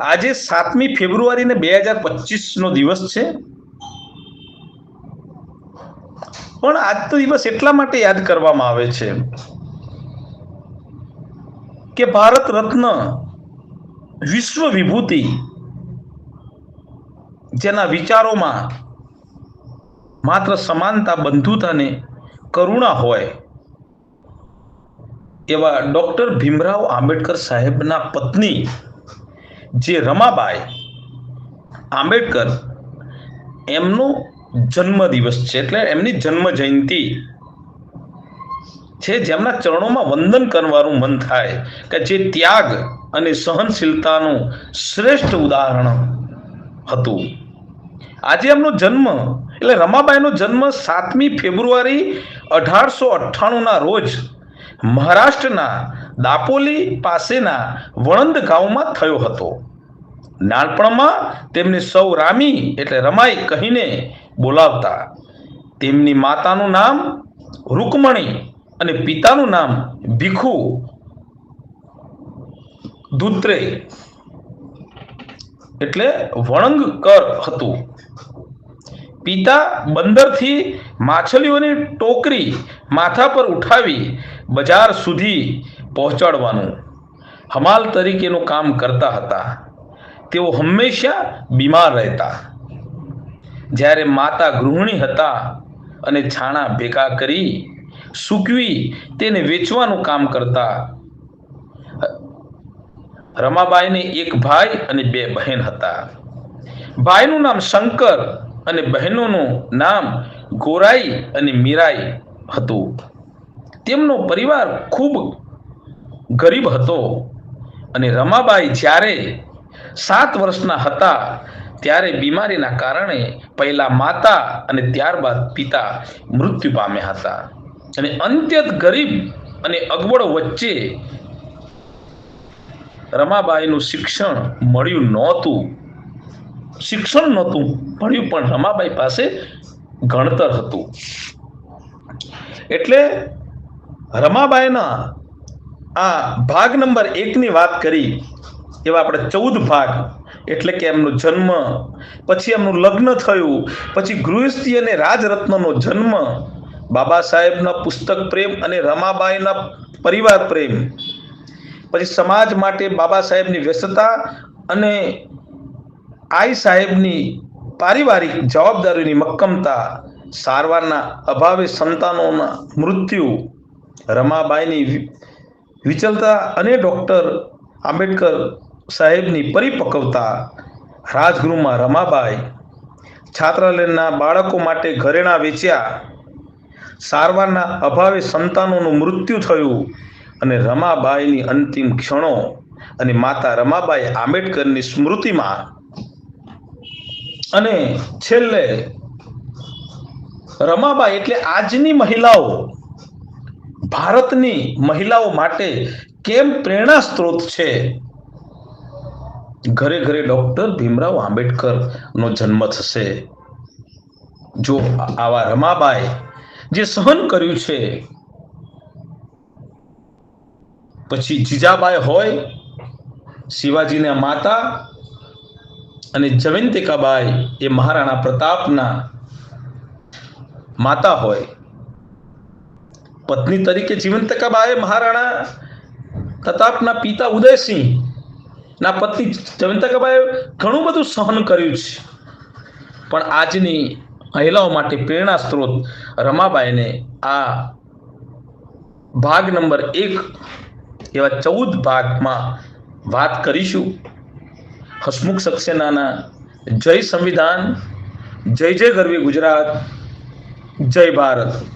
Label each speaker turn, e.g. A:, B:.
A: આજે સાતમી ફેબ્રુઆરી ને બે હજાર પચીસ નો દિવસ છે. પણ તો દિવસ એટલા માટે યાદ કરવામાં આવે છે કે ભારત રત્ન વિશ્વ વિભૂતિ જેના વિચારોમાં માત્ર સમાનતા બંધુતાને કરુણા હોય એવા ડોક્ટર ભીમરાવ આંબેડકર સાહેબના પત્ની જે રમાબાઈ આંબેડકર, એમનો જન્મ દિવસ છે. એટલે એમની જન્મ જયંતિ છે જેમના ચરણોમાં વંદન કરવાનું મન થાય કે જે ત્યાગ અને સહનશીલતાનું શ્રેષ્ઠ ઉદાહરણ હતું. આજે એમનો જન્મ, એટલે રમાબાઈનો જન્મ સાતમી ફેબ્રુઆરી અઢારસો અઠ્ઠાણુંના રોજ મહારાષ્ટ્રના દાપોલી પાસેના વણંદ ગામમાં થયો હતો. નાનપણમાં તેમને સૌ રામી એટલે રમાઈ કહીને બોલાવતા. તેમની માતાનું નામ રૂકમણી અને પિતાનું નામ ભીખુ દૂત્રે એટલે વણંગકર હતું. પિતા બંદરથી માછલીઓની ટોકરી માથા પર ઉઠાવી બજાર સુધી પહોંચાડવાનું. હમાલ તરીકેનું કામ કરતા હતા. તેઓ હંમેશા બીમાર રહેતા. જ્યારે માતા ગૃહિણી હતા અને છાણા ભેગા કરી સૂકવી તેને વેચવાનું કામ કરતા. રમાબાઈને એક ભાઈ અને બે બહેન હતા. ભાઈનું નામ શંકર અને બહેનોનું નામ ગોરાઈ અને મીરાઈ હતું. તેમનો પરિવાર ખૂબ ગરીબ હતો અને રમાબાઈ જ્યારે સાત વર્ષના હતા ત્યારે બીમારીના કારણે પહેલા માતા અને ત્યારબાદ પિતા મૃત્યુ પામ્યા હતા. અને અંત્યત ગરીબ અને અગવડો વચ્ચે રમાબાઈનું શિક્ષણ મળ્યું નહોતું. શિક્ષણ નહોતું મળ્યું પણ રમાબાઈ પાસે ગણતર હતું. એટલે રમાબાઈના આ ભાગ નંબર એકની વાત કરી, એવા આપણે ચૌદ ભાગ, એટલે કે એમનો જન્મ, પછી એમનું લગ્ન થયું, પછી ગૃહસ્થી અને રાજરત્નનો જન્મ, બાબા સાહેબના પુસ્તક પ્રેમ અને રમાબાઈના પરિવાર પ્રેમ. પછી સમાજ માટે બાબા સાહેબની વ્યસ્તતા અને આઈ સાહેબની પારિવારિક જવાબદારીની મક્કમતા, સારવારના અભાવે સંતાનોના મૃત્યુ, રમાબાઈની વિચલતા અને ડૉક્ટર આંબેડકર સાહેબની પરિપક્વતા રાજગૃહમાં રમાબાઈ. છાત્રાલયના બાળકો માટે ઘરેણાં વેચ્યા. સારવારના અભાવે સંતાનોનું મૃત્યુ થયું અને રમાબાઈની અંતિમ ક્ષણો અને માતા રમાબાઈ આંબેડકરની સ્મૃતિમાં. અને છેલ્લે રમાબાઈ એટલે આજની મહિલાઓ. ભારતની મહિલાઓ માટે કેમ પ્રેરણા સ્ત્રોત છે? ઘરે ઘરે ડોક્ટર ભીમરાવ આંબેડકર નો જન્મ થશે. જો આવા રમાબાઈ જે સહન કર્યું છે, પછી જીજાબાઈ હોય, શિવાજીના માતા અને જયંતિકાબાઈ એ મહારાણા પ્રતાપના માતા હોય પત્ની તરીકે જીવંતકાબાએ મહારાણા પ્રતાપના પિતા ઉદયસિંહ ના પત્ની જયંતકાબાએ ઘણું બધું સહન કર્યું છે. પણ આજની મહિલાઓ માટે પ્રેરણા સ્ત્રોત રમાબાઈને આ ભાગ નંબર એક એવા ચૌદ ભાગમાં વાત કરીશું. હસમુખ સક્સેનાના જય સંવિધાન, જય જય ગરવી ગુજરાત, જય ભારત.